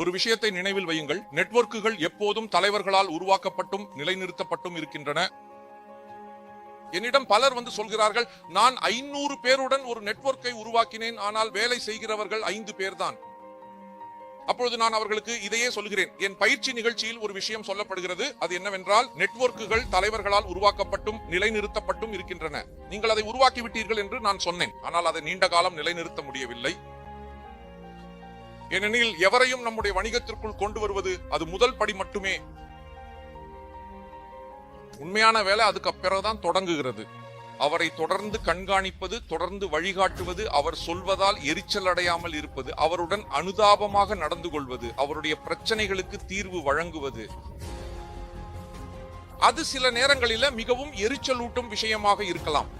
ஒரு விஷயத்தை நினைவில் வையுங்கள். நெட்வொர்க்குகள் எப்போதும் தலைவர்களால் உருவாக்கப்பட்டும் நிலைநிறுத்தப்பட்டும் இருக்கின்றன. என்னிடம் பலர் வந்து சொல்கிறார்கள் நான் ஐநூறு பேருடன் ஒரு நெட்வொர்க்கை உருவாக்கினேன் ஆனால் வேலை செய்கிறவர்கள் ஐந்து பேர்தான். அப்பொழுது நான் அவர்களுக்கு இதையே சொல்கிறேன் என் பயிற்சி நிகழ்ச்சியில் ஒரு விஷயம் சொல்லப்படுகிறது. அது என்னவென்றால் நெட்வொர்க்குகள் தலைவர்களால் உருவாக்கப்பட்டும் நிலைநிறுத்தப்பட்டும் இருக்கின்றன. நீங்கள் அதை உருவாக்கி விட்டீர்கள் என்று நான் சொன்னேன் ஆனால் அதை நீண்ட காலம் நிலைநிறுத்த முடியவில்லை. ஏனெனில் எவரையும் நம்முடைய வணிகத்திற்குள் கொண்டு வருவது அது முதல் படி மட்டுமே. உண்மையான வேலை அதுக்கு பிறகுதான் தொடங்குகிறது. அவரை தொடர்ந்து கண்காணிப்பது தொடர்ந்து வழிகாட்டுவது அவர் சொல்வதால் எரிச்சல் அடையாமல் இருப்பது அவருடன் அனுதாபமாக நடந்து கொள்வது அவருடைய பிரச்சனைகளுக்கு தீர்வு வழங்குவது. அது சில நேரங்களில மிகவும் எரிச்சலூட்டும் விஷயமாக இருக்கலாம்.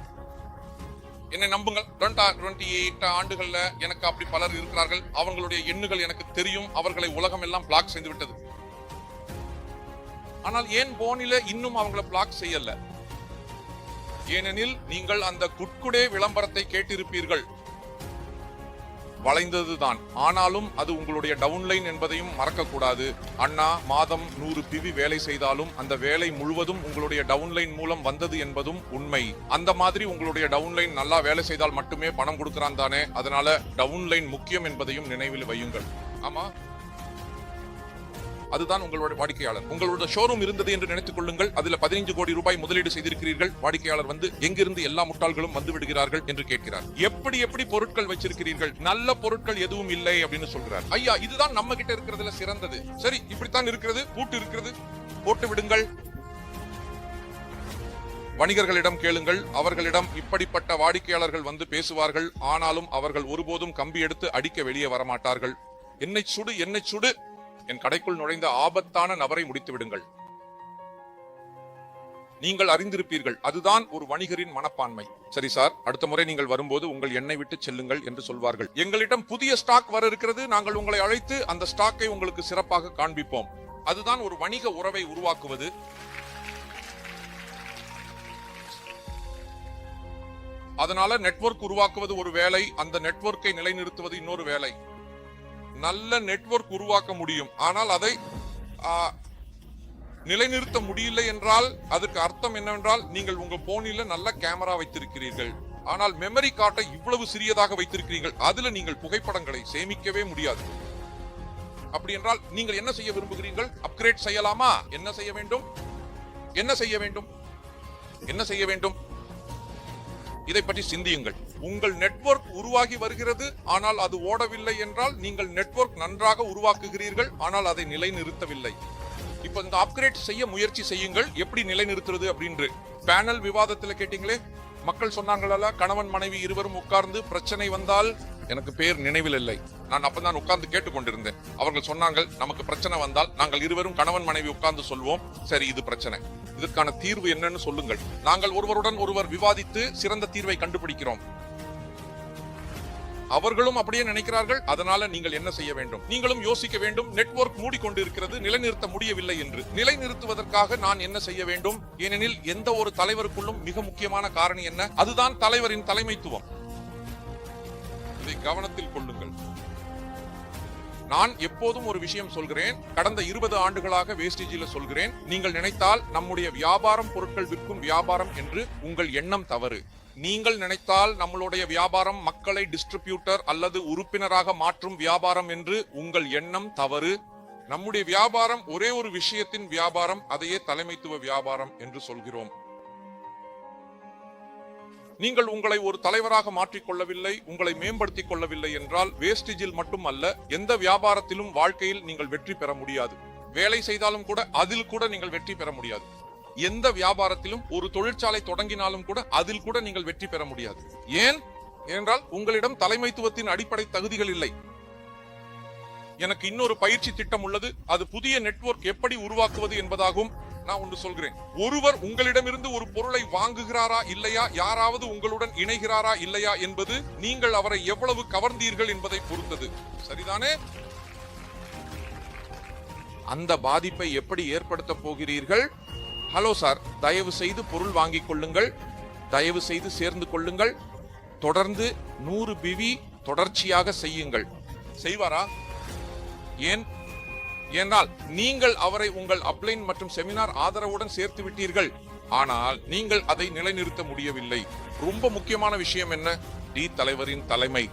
என்னை நம்புங்கள். டுவெண்ட்டி எயிட் ஆண்டுகள்ல எனக்கு அப்படி பலர் இருக்கிறார்கள். அவங்களுடைய எண்ணுகள் எனக்கு தெரியும். அவர்களை உலகம் எல்லாம் பிளாக் செய்து விட்டது. ஆனால் ஏன் போனில இன்னும் அவங்கள பிளாக் செய்யல? ஏனெனில் நீங்கள் அந்த குட்குடே விளம்பரத்தை கேட்டிருப்பீர்கள். வளைந்ததுதான். ஆனாலும் அது உங்களுடைய டவுன்லைன் என்பதையும் மறக்கக்கூடாது. அண்ணா மாதம் நூறு பிவி வேலை செய்தாலும் அந்த வேலை முழுவதும் உங்களுடைய டவுன்லைன் மூலம் வந்தது என்பதும் உண்மை. அந்த மாதிரி உங்களுடைய டவுன்லைன் நல்லா வேலை செய்தால் மட்டுமே பணம் கொடுக்கறான் தானே. அதனால டவுன்லைன் முக்கியம் என்பதையும் நினைவில் வையுங்கள். ஆமா? அதுதான் உங்களுடைய வாடிக்கையாளர். உங்களோட ஷோரூம் இருந்தது என்று நினைத்துக் கொள்ளுங்கள். அதுல பதினைஞ்சு கோடி ரூபாய் முதலீடு செய்திருக்கிறீர்கள். வாடிக்கையாளர் வந்து எங்கிருந்து எல்லா முட்டாள்களும் வந்து விடுகிறார்கள் என்று கேட்கிறார். எப்படி எப்படி பொருட்கள் வச்சிருக்கிறீர்கள்? நல்ல பொருட்கள் எதுவும் இல்லை அப்படின்னு சொல்கிறார் ஐயா இதுதான் நம்ம கிட்ட இருக்கிறதுல சிறந்தது. சரி இப்படித்தான் இருக்கிறது பூட்டு இருக்கிறது. போட்டு விடுங்கள். வணிகர்களிடம் கேளுங்கள். அவர்களிடம் இப்படிப்பட்ட வாடிக்கையாளர்கள் வந்து பேசுவார்கள். ஆனாலும் அவர்கள் ஒருபோதும் கம்பி எடுத்து அடிக்க வெளியே வரமாட்டார்கள். என்னை சுடு என்னை சுடு. என் கடைக்குள் நுழைந்த ஆபத்தான நபரை முடித்து விடுங்கள் நீங்கள் அறிந்திருப்பீர்கள் அதுதான் ஒரு வணிகரின் மனப்பான்மை. சரி சார் அடுத்த முறை நீங்கள் வரும்போது உங்கள் எண்ணெய் விட்டு செல்லுங்கள் என்று சொல்வார்கள். எங்களிடம் புதிய ஸ்டாக் வர இருக்கிறது நாங்கள் உங்களை அழைத்து அந்த ஸ்டாக்கை உங்களுக்கு சிறப்பாக காண்பிப்போம். அதுதான் ஒரு வணிக உறவை உருவாக்குவது. அதனால நெட்வொர்க் உருவாக்குவது ஒரு வேலை அந்த நெட்வொர்க்கை நிலைநிறுத்துவது இன்னொரு வேலை. நல்ல நெட்வொர்க் உருவாக்க முடியும். ஆனால் அதை நிலைநிறுத்த முடியல என்றால் அதுக்கு அர்த்தம் என்னவென்றால் நீங்கள் உங்கள் போனில் நல்ல கேமரா வைத்திருக்கிறீர்கள். ஆனால் மெமரி கார்டை இவ்வளவு சிறியதாக வைத்திருக்கிறீர்கள். அதுல நீங்கள் புகைப்படங்களை சேமிக்கவே முடியாது. அப்படி என்றால் நீங்கள் என்ன செய்ய விரும்புகிறீர்கள்? அப்கிரேட் செய்யலாமா? என்ன செய்ய வேண்டும்? என்ன செய்ய வேண்டும்? என்ன செய்ய வேண்டும்? இதை பற்றி சிந்தியுங்கள். உங்கள் நெட்வொர்க் உருவாகி வருகிறது. ஆனால் அது ஓடவில்லை என்றால் நீங்கள் நெட்வொர்க் நன்றாக உருவாக்குகிறீர்கள். ஆனால் அதை நிலைநிறுத்தவில்லை. இப்போ இந்த அப்கிரேட் செய்ய முயற்சி செய்யுங்கள். எப்படி நிலைநிறுத்துறது அப்படின்று. பேனல் விவாதத்தில் கேட்டீங்களே? மக்கள் சொன்னாங்களா கணவன் மனைவி இருவரும் உட்கார்ந்து பிரச்சனை வந்தால் எனக்கு பேர் நினைவில் இல்லை. நான் அப்பதான் உட்கார்ந்து கேட்டுக்கொண்டிருந்தேன். அவர்கள் சொன்னாங்க நமக்கு பிரச்சனை வந்தால் நாங்கள் இருவரும் கணவன் மனைவி உட்கார்ந்து சொல்வோம். சரி இது பிரச்சனை. இதற்கான தீர்வு என்னன்னு சொல்லுங்கள். நாங்கள் ஒருவருடன் ஒருவர் விவாதித்து சிறந்த தீர்வை கண்டுபிடிக்கிறோம். அவர்களும் அப்படியே நினைக்கிறார்கள். அதனால நீங்கள் என்ன செய்ய வேண்டும்? நீங்களும் யோசிக்க வேண்டும். நெட்வொர்க் மூடிக்கொண்டு இருக்கிறது. நிலைநிறுத்த முடியவில்லை என்று. நிலைநிறுத்துவதற்காக நான் என்ன செய்ய வேண்டும்? ஏனெனில் எந்த ஒரு தலைவருக்குள்ளும் மிக முக்கியமான காரணி என்ன? அதுதான் தலைவரின் தலைமைத்துவம். இதை கவனத்தில் கொள்ளுங்கள். நான் எப்போதும் ஒரு விஷயம் சொல்கிறேன். கடந்த இருபது ஆண்டுகளாக வேஸ்டேஜில சொல்கிறேன். நீங்கள் நினைத்தால் நம்முடைய வியாபாரம் பொருட்கள் விற்கும் வியாபாரம் என்று உங்கள் எண்ணம் தவறு. நீங்கள் நினைத்தால் நம்மளுடைய வியாபாரம் மக்களை டிஸ்ட்ரிபியூட்டர் அல்லது உறுப்பினராக மாற்றும் வியாபாரம் என்று உங்கள் எண்ணம் தவறு. நம்முடைய வியாபாரம் ஒரே ஒரு விஷயத்தின் வியாபாரம் அதையே தலைமைத்துவ வியாபாரம் என்று சொல்கிறோம். நீங்கள் உங்களை ஒரு தலைவராக மாற்றிக்கொள்ளவில்லை உங்களை மேம்படுத்திக் கொள்ளவில்லை என்றால் வேஸ்டேஜில் மட்டும் அல்ல எந்த வியாபாரத்திலும் வாழ்க்கையில் நீங்கள் வெற்றி பெற முடியாது. வேலை செய்தாலும் கூட அதில் கூட நீங்கள் வெற்றி பெற முடியாது. எந்த வியாபாரத்திலும் ஒரு தொழிற்சாலை தொடங்கினாலும் கூட அதில் கூட நீங்கள் வெற்றி பெற முடியாது. ஏன்? என்றால் உங்களிடம் தலைமைத்துவத்தின் அடிப்படை தகுதிகள் இல்லை. எனக்கு இன்னொரு பயிற்சி திட்டம் உள்ளது. அது புதிய நெட்வொர்க் எப்படி உருவாக்குவது என்பதாகவும் நான் ஒன்று சொல்கிறேன். ஒருவர் உங்களிடமிருந்து ஒரு பொருளை வாங்குகிறாரா இல்லையா? யாராவது உங்களுடன் இணைகிறாரா இல்லையா என்பது நீங்கள் அவரை எவ்வளவு கவர்ந்தீர்கள் என்பதை பொறுத்தது. சரிதானே? அந்த பாதிப்பை எப்படி ஏற்படுத்த போகிறீர்கள்? ஹலோ சார் தயவு செய்து பொருள் வாங்கிக் கொள்ளுங்கள். தயவு செய்து சேர்ந்து கொள்ளுங்கள். தொடர்ந்து நூறு பிவி தொடர்ச்சியாக செய்யுங்கள். செய்வாரா? ஏன்? ஏனால் நீங்கள் அவரை உங்கள் அப்ளைன் மற்றும் செமினார் ஆதரவுடன் சேர்த்து விட்டீர்கள். ஆனால் நீங்கள் அதை நிலைநிறுத்த முடியவில்லை. ரொம்ப முக்கியமான விஷயம் என்ன? டி தலைவரின் தலைமை.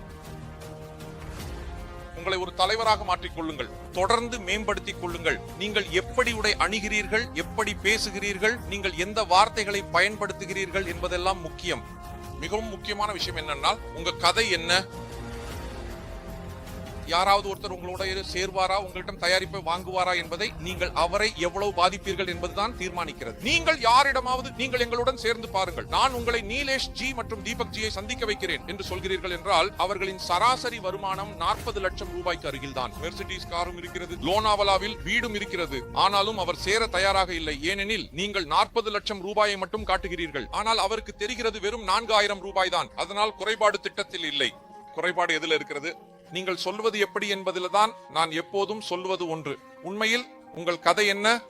உங்களை ஒரு தலைவராக மாற்றிக்கொள்ளுங்கள். தொடர்ந்து மேம்படுத்திக் கொள்ளுங்கள். நீங்கள் எப்படி உடை அணுகிறீர்கள் எப்படி பேசுகிறீர்கள் நீங்கள் எந்த வார்த்தைகளை பயன்படுத்துகிறீர்கள் என்பதெல்லாம் முக்கியம். மிகவும் முக்கியமான விஷயம் என்னன்னா உங்க கதை என்ன யாராவது ஒருத்தர் உங்களோட சேர்வாரா உங்களிடம் தயாரிப்பை வாங்குவாரா என்பதை நீங்கள் அவரை எவ்வளவு பாதிப்பீர்கள் என்பதுதான் தீர்மானிக்கிறது. நீங்கள் யாரிடமாவது நீங்கள் எங்களுடன் சேர்ந்து பாருங்கள். நான் உங்களை நீலேஷ் ஜி மற்றும் தீபக் ஜியை சந்திக்க வைக்கிறேன் என்று சொல்கிறீர்கள் என்றால் அவர்களின் சராசரி வருமானம் நாற்பது லட்சம் ரூபாய்க்கு அருகில்தான். மெர்சிடிஸ் காரும் இருக்கிறது லோனாவலாவில் வீடும் இருக்கிறது. ஆனாலும் அவர் சேர தயாராக இல்லை. ஏனெனில் நீங்கள் நாற்பது லட்சம் ரூபாயை மட்டும் காட்டுகிறீர்கள். ஆனால் அவருக்கு தெரிகிறது வெறும் நான்காயிரம் ரூபாய் தான் அதனால் குறைபாடு திட்டத்தில் இல்லை. குறைபாடு எதுல இருக்கிறது? நீங்கள் சொல்வது எப்படி என்பதில்தான் நான் எப்போதும் சொல்வது ஒன்று. உண்மையில் உங்கள் கதை என்ன?